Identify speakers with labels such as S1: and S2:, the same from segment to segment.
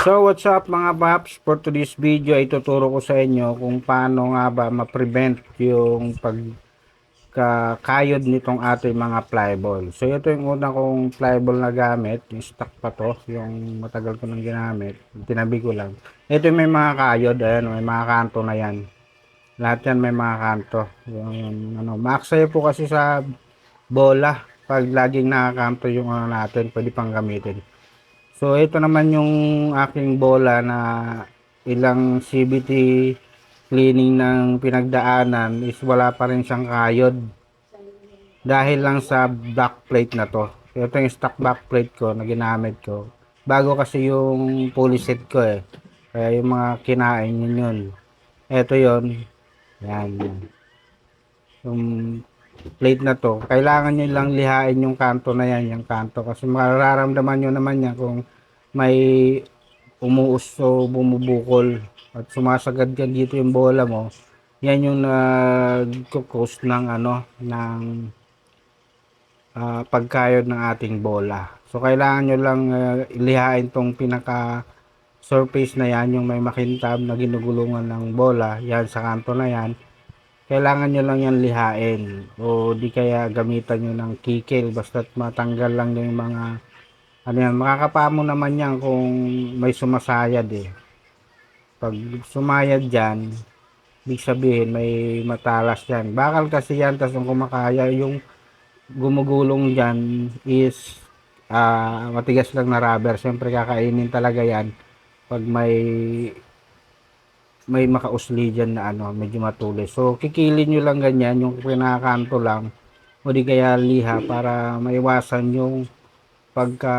S1: So what's up mga paps? For today's video ay tuturo ko sa inyo kung paano nga ba ma-prevent yung pagkakayod nitong ating mga flyball. So ito yung una kong flyball na gamit, yung stock pa to, yung matagal ko nang ginamit, tinabi ko lang. Ito may mga kayod, ayan, may mga kanto na yan. Lahat yan may mga kanto. Yung ano, maaksaya po kasi sa bola pag laging nakakanto yung ano natin, pwede pang gamitin. So ito naman yung aking bola na ilang CBT cleaning ng pinagdaanan is wala pa rin siyang kayod. Dahil lang sa backplate na to. Ito yung stock backplate ko na ginamit ko. Bago kasi yung set ko eh. Kaya yung mga kinain yun yun. Ito yon Yan. Yung plate na to, kailangan nyo lang lihain yung kanto na yan, yung kanto. Kasi mararamdaman nyo naman yan kung may umuus o bumubukol at sumasagad ka dito yung bola mo. Yan yung nagkukos ng ano, ng ah, pagkayod ng ating bola. So, kailangan nyo lang ah, lihain tong pinaka surface na yan, yung may makintab na ginugulungan ng bola, yan sa kanto na yan kailangan nyo lang yan lihain. O di kaya gamitan nyo ng kikil basta't matanggal lang yung mga ano yan, makakapamo naman yan kung may sumasayad eh. Pag sumayad dyan ibig sabihin may matalas yan bakal kasi yan tas kung kumakaya yung gumugulong dyan is ah, matigas lang na rubber. Syempre kakainin talaga yan pag may may makausli dyan na ano, medyo matulis. So, kikilin nyo lang ganyan, yung pinakakanto lang, o di kaya liha para maiwasan yung pagka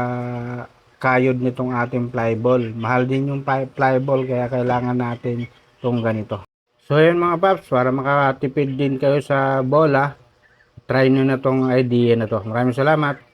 S1: kayod nitong ating flyball. Mahal din yung flyball, kaya kailangan natin itong ganito. So, yun mga paps, para makatipid din kayo sa bola, try nyo na tong idea na to. Maraming salamat.